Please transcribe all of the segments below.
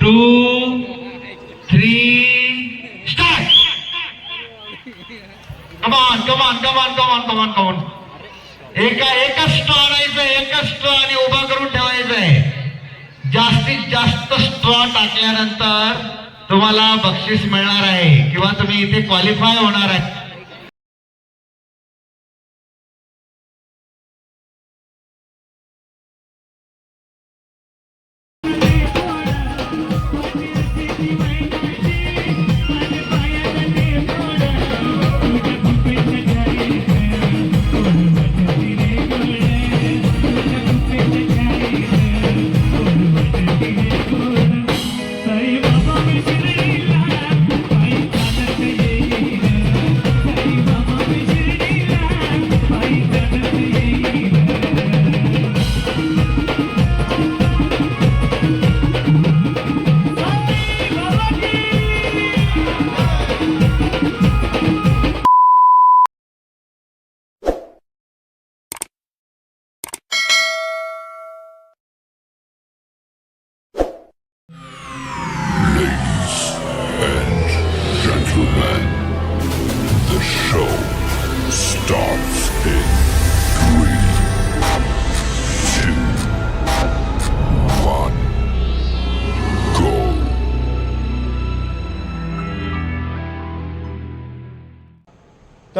To three start कमान कमान कमान कमान कमान कमान एका एकच स्ट्रॉ आणायचं एकच स्ट्रॉ आणि उभा करून ठेवायचं आहे जास्तीत जास्त स्ट्रॉ टाकल्यानंतर तुम्हाला बक्षीस मिळणार आहे. किंवा तुम्ही इथे क्वालिफाय होणार आहे.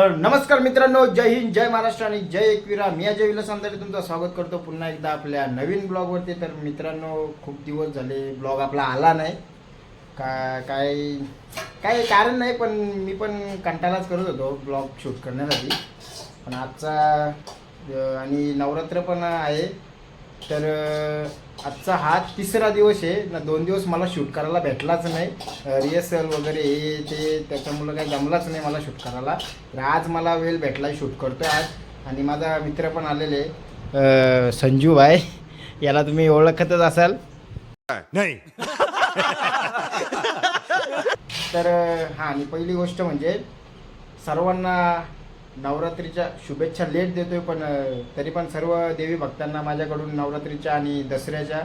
तर नमस्कार मित्रांनो जय हिंद जय महाराष्ट्र आणि जय एकविरा. मी अजय विलास अंधारे तुमचं स्वागत करतो पुन्हा एकदा आपल्या नवीन ब्लॉगवरती. तर मित्रांनो खूप दिवस झाले ब्लॉग आपला आला नाही. का काय काय कारण नाही पण मी पण कंटाळाच करत होतो ब्लॉग शूट करण्यासाठी. पण आजचा आणि नवरात्र पण आहे. तर आजचा हा तिसरा दिवस आहे. ना दोन दिवस मला शूट करायला भेटलाच नाही. रिहर्सल वगैरे हे ते त्याच्यामुळं काही जमलाच नाही मला शूट करायला. तर आज मला वेळ भेटला शूट करतो आज. आणि माझा मित्र पण आलेले संजू भाई याला तुम्ही ओळखतच असाल. नाही. तर हां आणि पहिली गोष्ट म्हणजे सर्वांना नवरात्रीच्या शुभेच्छा लेट देतोय पण तरी पण सर्व देवी भक्तांना माझ्याकडून नवरात्रीच्या आणि दसऱ्याच्या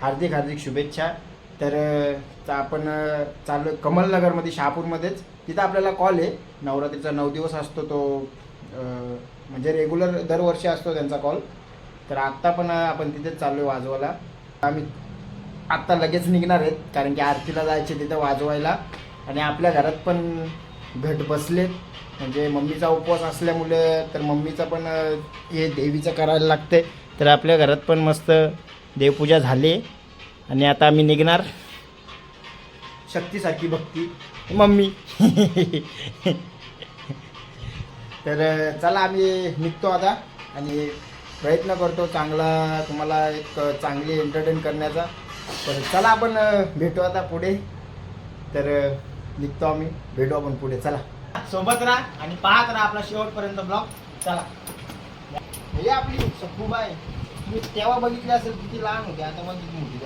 हार्दिक हार्दिक शुभेच्छा. तर आपण चाललो कमलनगरमध्ये शहापूरमध्येच. तिथं आपल्याला कॉल आहे. नवरात्रीचा नऊ दिवस असतो तो म्हणजे रेग्युलर दरवर्षी असतो त्यांचा कॉल तर आत्ता पण आपण तिथेच चाललो आहे वाजवायला. आम्ही आत्ता लगेच निघणार आहेत कारण की आरतीला जायचे तिथं वाजवायला. आणि आपल्या घरात पण घट बसलेत. म्हणजे मम्मीचा उपवास असल्यामुळे तर मम्मीचा पण हे देवीचं करायला लागते. तर आपल्या घरात पण मस्त देवपूजा झाली. आणि आता आम्ही निघणार. शक्तीसारखी भक्ती. मम्मी. तर चला आम्ही निघतो आता. आणि प्रयत्न करतो चांगला तुम्हाला एक चांगली एंटरटेन करण्याचा. तर चला आपण भेटू आता पुढे. तर निघतो आम्ही. भेटू आपण पुढे. चला. सोबत राहा आणि पाहत राहा आपला शेवटपर्यंत ब्लॉग. चला. हे आपली सखूबाई तुम्ही तेव्हा बघितली असेल किती लहान होती आता मग किती मोठी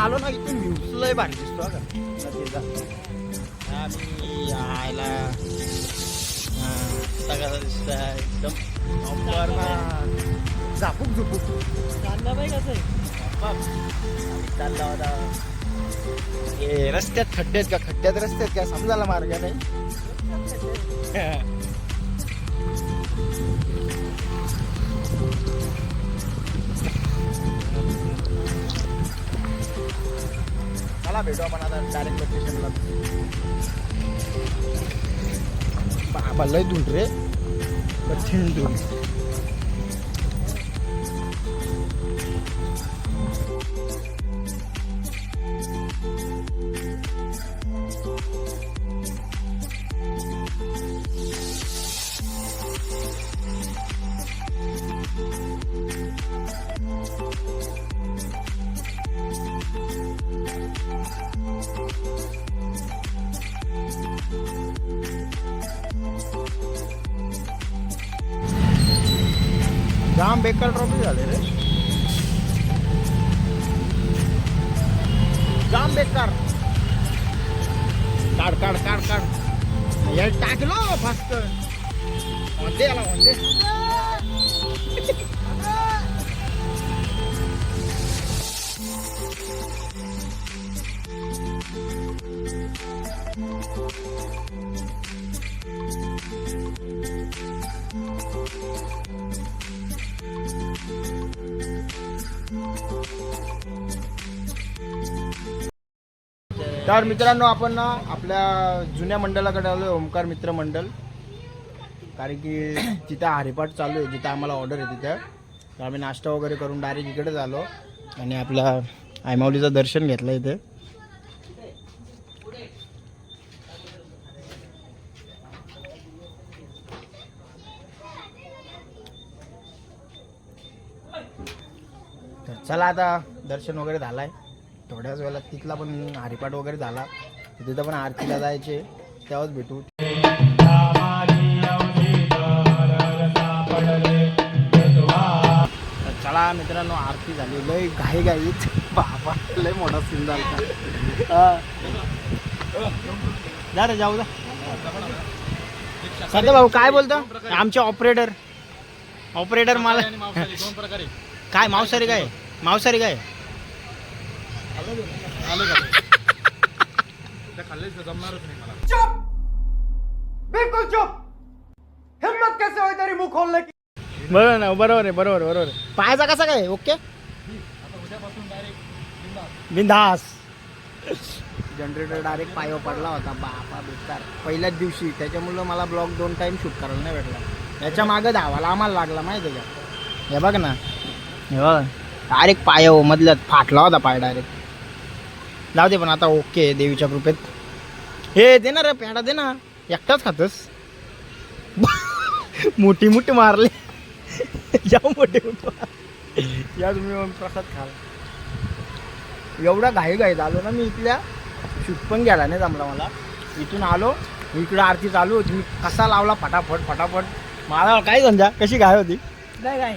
आलो ना इथून व्ह्यूज लय भारी दिसतो का? आम्ही यायला आता कसा दिसतंय. एकदम झापूक झुपूक. कांदा बाई कसं आहे? चालला होता. हे रस्त्यात खड्डे आहेत का? खड्ड्यात रस्ते आहेत का? समजायला मार्ग नाही. चला भेटू आपण आता डायरेक्ट लोकेशनला बाबा लय धुंड रे. कठीण धुंड. जाम बेकार ट्रॉफी झाले रे. जाम बेकार. काढ काढ काढ काढ. या टाकलो फास्ट म्हणते आला म्हणते तर मित्रांनो आपण ना आपल्या जुन्या मंडळाकडे आलो ओमकार मित्र मंडळ. कारण की तिथं हरिपाठ चालू आहे जिथं आम्हाला ऑर्डर आहे तिथं. तर आम्ही नाश्ता वगैरे करून डायरेक्ट इकडेच आलो आणि आपला आयमावलीचं दर्शन घेतलं इथे. तर चला आता दर्शन वगैरे झालं आहे थोड्याच वेळेला तिथला पण हरिपाठ वगैरे झाला. तिथं पण आरतीला जायचे. तेव्हाच भेटू. चला मित्रांनो आरती झाली. लय घाई घाईत बाबा लय मोठा सीन झाला. जा रे जाऊ जा. सध्या भाऊ काय बोलतो? आमचे ऑपरेटर ऑपरेटर मला काय मांसाहारी काय? मांसाहारी काय? बरोबर ना बरोबर आहे बरोबर बरोबर आहे. पायाचा कसा काय ओके? बिंदास. जनरेटर डायरेक्ट पायावर पडला होता बापा बेकार पहिल्याच दिवशी त्याच्यामुळं मला ब्लॉग दोन टाइम शूट करायला नाही भेटला. याच्या मागं धावाला आम्हाला लागला माहिती आहे का? हे बघ ना. हे बघ. डायरेक्ट पायावर मधल्यात फाटला होता पाय डायरेक्ट जाऊ दे पण आता ओके देवीच्या कृपेत. हे दे ना रे दे ना. एकटाच खातस? मोठी मोठी मारले. या मोठे मोठे या तुम्ही प्रसाद खाला. एवढा घाई घाईत आलो ना मी इथल्या. शूट पण गेला नाही जमला मला. इथून आलो इकडं आरती चालू होती. मी कसा लावला? फटाफट फटाफट. मला काय समजा? कशी घाय होती? नाही काय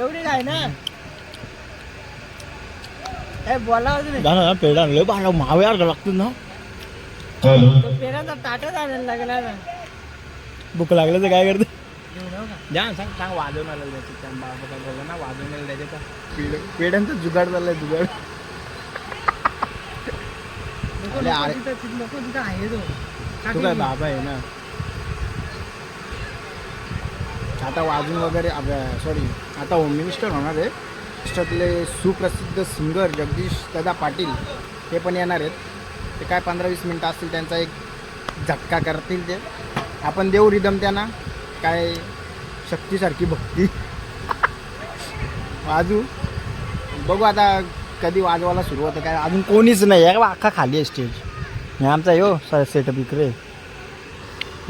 एवढी काय ना. जाणं पेढा लय बाळा मावे यार लागतो ना. तो पेराचा ताटच आणायला लागला ना. भूक लागलं तर काय करते? घेऊन येऊ का? जा ना, सांग सांग वाजवण्याला द्यायचं त्या बाबा काय बोलला ना वाजवण्याला द्यायचं का पेढ पेढ्यांचा जुगाड चाललाय जुगाड. अरे. तिथं- आहे तो. तू काय. बाबा आहे ना. आता वाजून वगैरे सॉरी आता होम मिनिस्टर होणार आहे. महाराष्ट्रातले सुप्रसिद्ध सिंगर जगदीश दादा पाटील हे पण येणार आहेत. ते काय पंधरा वीस मिनटं असतील त्यांचा एक झटका करतील ते. आपण देऊ रिदम त्यांना. काय शक्तीसारखी भक्ती. वाजू. बघू आता कधी वाजवायला सुरू होतं. काय अजून कोणीच नाही आहे. अख्खा खाली आहे स्टेज हे आमचा यो सेटअप इकडे.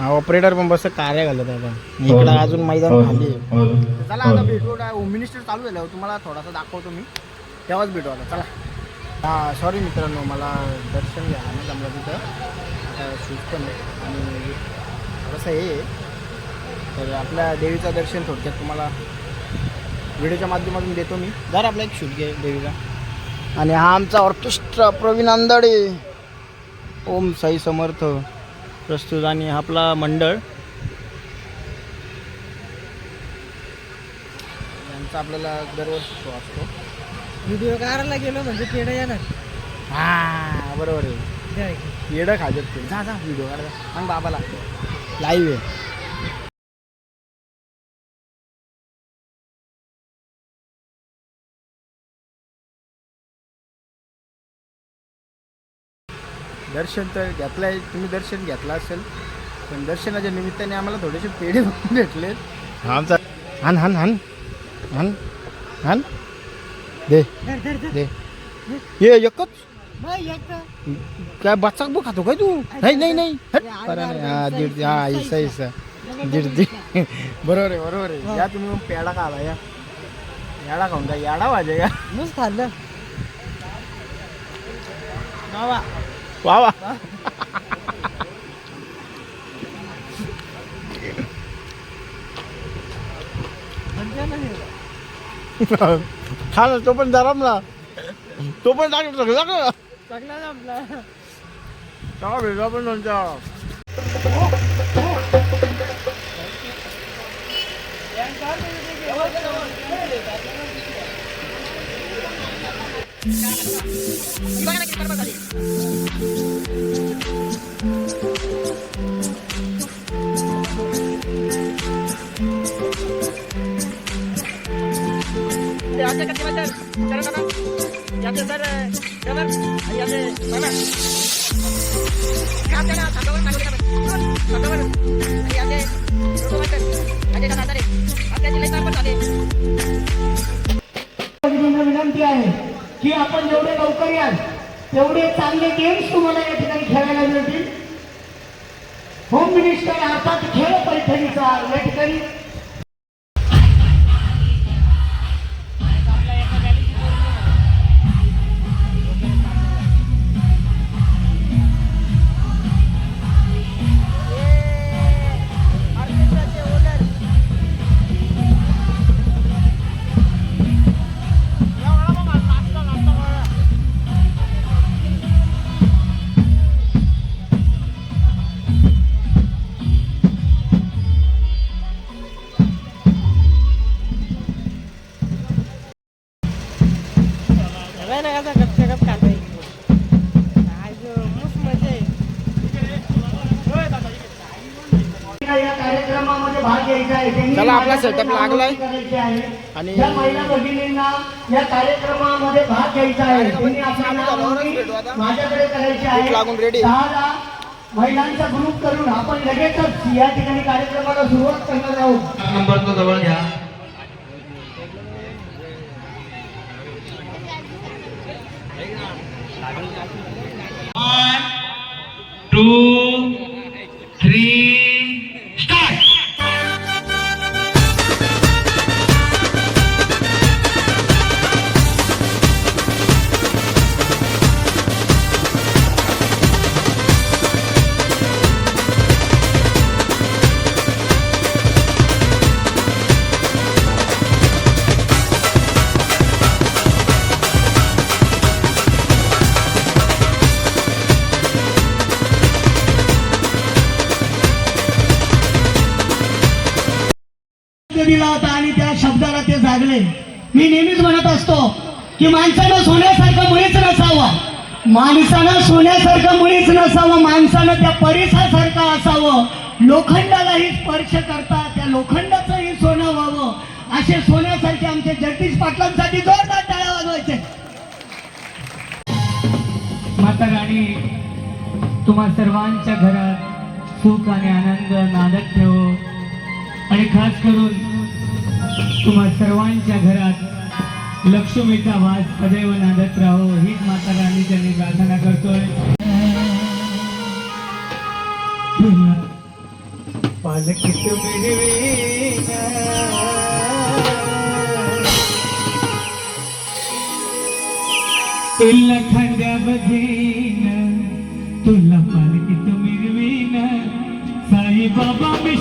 ऑपरेटर पण बस कार्य घालत आहे पण इकडं अजून मैदान खाली आहे. तर चला आता भेटू होम मिनिस्टर चालू झाल्यावर तुम्हाला थोडासा दाखवतो मी. तेव्हाच भेटू आता. चला. हा सॉरी मित्रांनो मला दर्शन घ्यायला नाही जमलं तिथं. आता शूट पण आहे. आणि थोडंसं हे आहे. तर आपल्या देवीचं दर्शन थोडक्यात तुम्हाला व्हिडिओच्या माध्यमातून देतो मी. जर आपला एक शूट घे देवीचा आणि हा आमचा ऑर्केस्ट्रा प्रवीण अंदाडे ओम साई समर्थ. प्रस्तुत आणि आपला मंडळ. यांचा आपल्याला दरवर्षी शो असतो. व्हिडिओ करायला गेलो म्हणजे पेढा येणार. हा बरोबर आहे. येडं खाजत ते. जा जा व्हिडिओ काढा सांग बाबाला. लाईव्ह आहे. दर्शन तर घेतलं आहे तुम्ही दर्शन घेतलं असेल पण दर्शनाच्या निमित्ताने आम्हाला थोडेसे पेढे भेटले. आमचा हान हान हान. हान. हान. दे. दे. ये एकच. काय बच्चा बघ खातो काय तू? नाही नाही नाही. हा इसा, दीड इसा, हा इसा इसा. दीड दीड. बरोबर आहे बरोबर आहे. या तुम्ही मग पेढा खाला या. याडा खाऊन जा याडा वाजे का? मस्त खाल्लं. बाबा. वा वा. ना. खा ना तो पण जरामला तो पण टाकतो सगळं सगळा आपला. तेव्हा वेगळा पण त्यांच्या विनंती विनंती आहे की आपण जेवढे लवकर याल तेवढे चांगले गेम्स तुम्हाला या ठिकाणी खेळायला मिळतील. होम मिनिस्टर अर्थात setup लागलाय. आणि- ज्या महिला भगिनींना या कार्यक्रमामध्ये भाग घ्यायचा आहे. त्यांनी आपलं नाव नोंदणी माझ्याकडे करायची आहे. लागून. दहाला महिलांचा ग्रुप करून आपण लगेचच या ठिकाणी कार्यक्रमाला सुरुवात करणार आहोत. नंबर तो जवळ घ्या. शब्दाला मी नेहमीच म्हणत असतो की माणसानं सोन्यासारखं मुळीच नसावं. माणसानं सोन्यासारखं मुळीच नसावं. माणसानं त्या परिसासारखं असावं. लोखंडालाही स्पर्श करता त्या लोखंडाचंही सोनं व्हावं. असे सोन्यासारखे आमचे जगदीश पाटलांसाठी जोरदार टाळ्या वाजवायचे. माता राणी तुम्हा सर्वांच्या घरात सुख आणि आनंद नादक ठेवो. आणि खास करून तुम्हा सर्वांच्या घरात लक्ष्मीचा वास सदैव नांदत राहो. हीच माता राणीच्या मी प्रार्थना करतोय. पालक तुला खांद्या बघीन तुला पालकी तू मिरवीन साई बाबा मी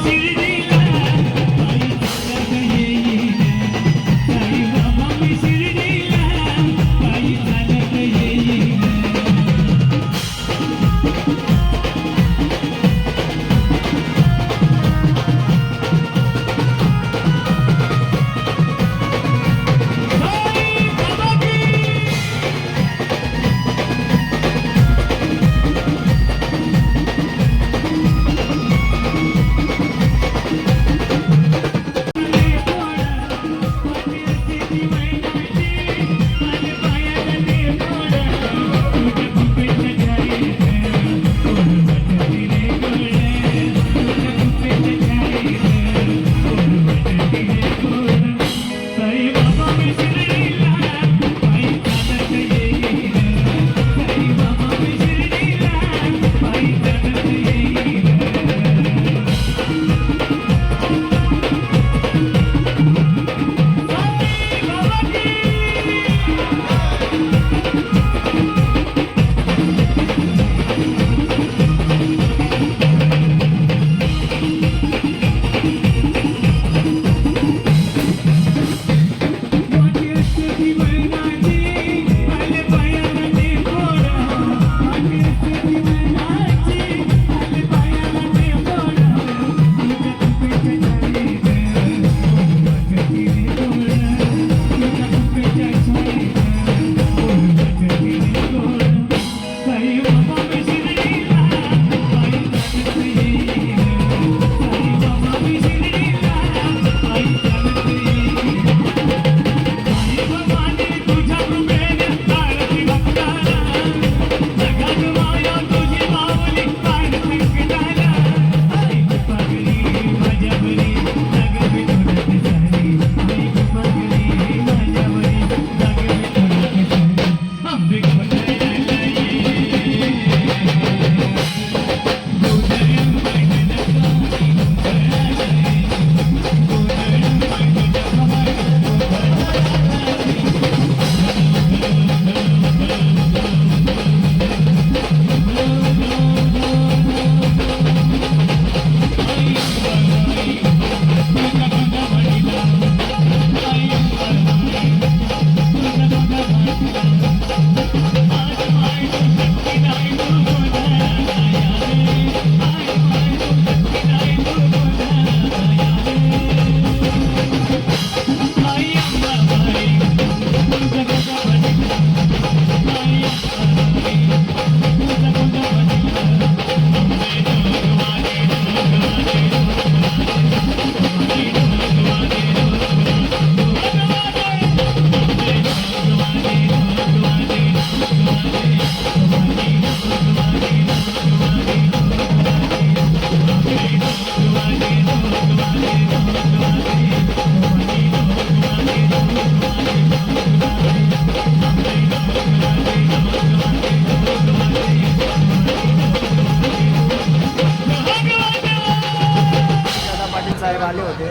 साहेब आले होते.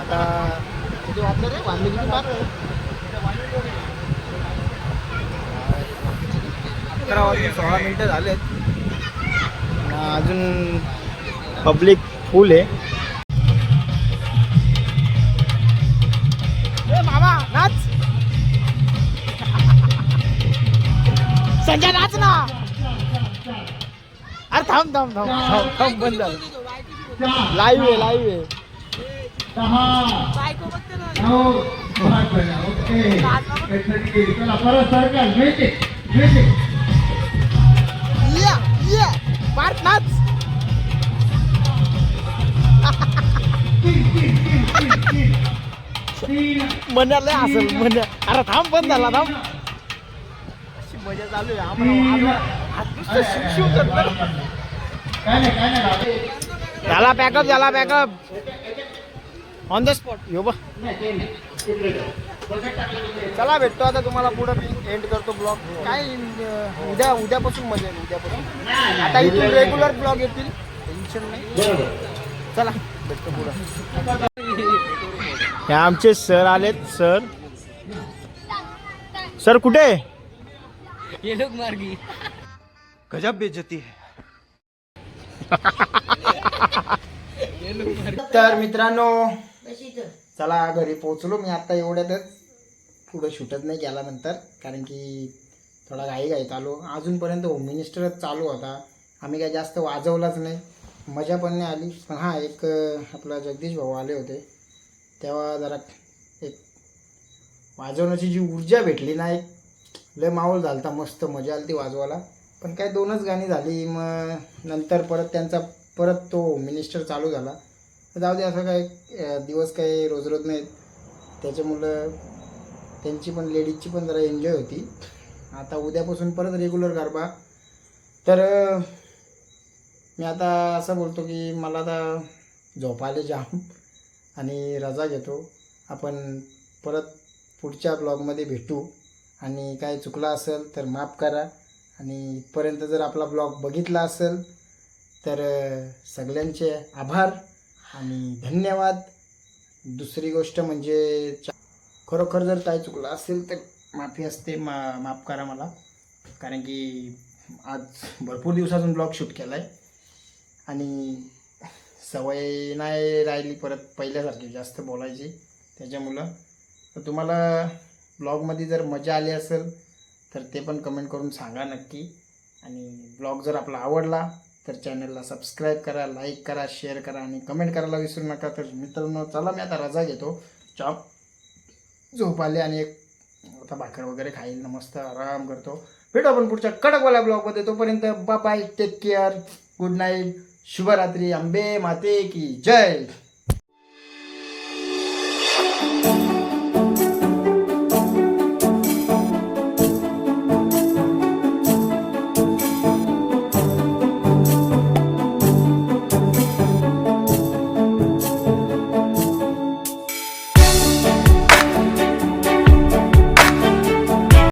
आता किती वाजले रे वाजले किती अकरा वाजून सोळा मिनटं झालेत. अजून पब्लिक फुल आहे. ए मामा नाच. संजय नाच ना. अरे थांब थांब थांब. थांब थांब बंद झालं. लाईव्ह आहे लाईव्ह आहे. परत नाच. मनाला असेल मन अरे थांब बंद झाला थांब. अशी मजा चालू आहे आम्हाला झाला पॅकअप झाला pack up on the spot यो बा चला भेटतो आता तुम्हाला पुढं. मी एंड करतो ब्लॉग काय उद्या उद्यापासून मजा येईल उद्यापासून. आता इथून रेग्युलर ब्लॉग येतील. टेन्शन नाही. चला. हे आमचे सर आलेत सर. सर कुठे? गजब बेइज्जती है. तर मित्रांनो चला घरी पोहोचलो. मी आता एवढ्यातच पुढं शूटच नाही केला नंतर कारण की थोडा घाई घाईत आलो अजूनपर्यंत होम मिनिस्टरच चालू होता. आम्ही काय जास्त वाजवलाच नाही. मजा पण नाही आली. पण हां एक आपला जगदीश भाऊ आले होते. तेव्हा जरा एक वाजवण्याची जी ऊर्जा भेटली ना एक लय माहोल झालता मस्त मजा आली ती वाजवायला. पण काय दोनच गाणी झाली. मग नंतर परत त्यांचा परत तो मिनिस्टर चालू झाला. जाऊ दे असं काय दिवस काही रोज रोज नाहीत. त्याच्यामुळं त्यांची पण लेडीजची पण जरा एन्जॉय होती. आता उद्यापासून परत रेग्युलर गरबा. तर मी आता असं बोलतो की मला आता झोपायला जाम आणि रजा घेतो. आपण परत पुढच्या ब्लॉगमध्ये भेटू. आणि काय चुकलं असेल तर माफ करा. आणि इथपर्यंत जर आपला ब्लॉग बघितला असेल तर सगळ्यांचे आभार आणि धन्यवाद. दुसरी गोष्ट म्हणजे खरोखर जर काय चुकलं असेल तर माफी असते. मा माफ करा मला. कारण की आज भरपूर दिवसातून ब्लॉग शूट केला आहे आणि सवय नाही राहिली परत पहिल्यासारखी जास्त बोलायची त्याच्यामुळं. तर तुम्हाला ब्लॉगमध्ये जर मजा आली असेल तर ते पण कमेंट करून सांगा नक्की. आणि ब्लॉग जर आपला आवडला तर चॅनलला सबस्क्राईब करा लाईक करा शेअर करा आणि कमेंट करायला विसरू नका. तर मित्रांनो चला मी आता रजा घेतो. चॉप. झोप आले आणि एक आता भाकर वगैरे खाईल. मस्त आराम करतो. भेटू आपण पुढच्या कडकवाल्या ब्लॉगमध्ये. तोपर्यंत bye take care good night शुभरात्री अंबे माते की जय।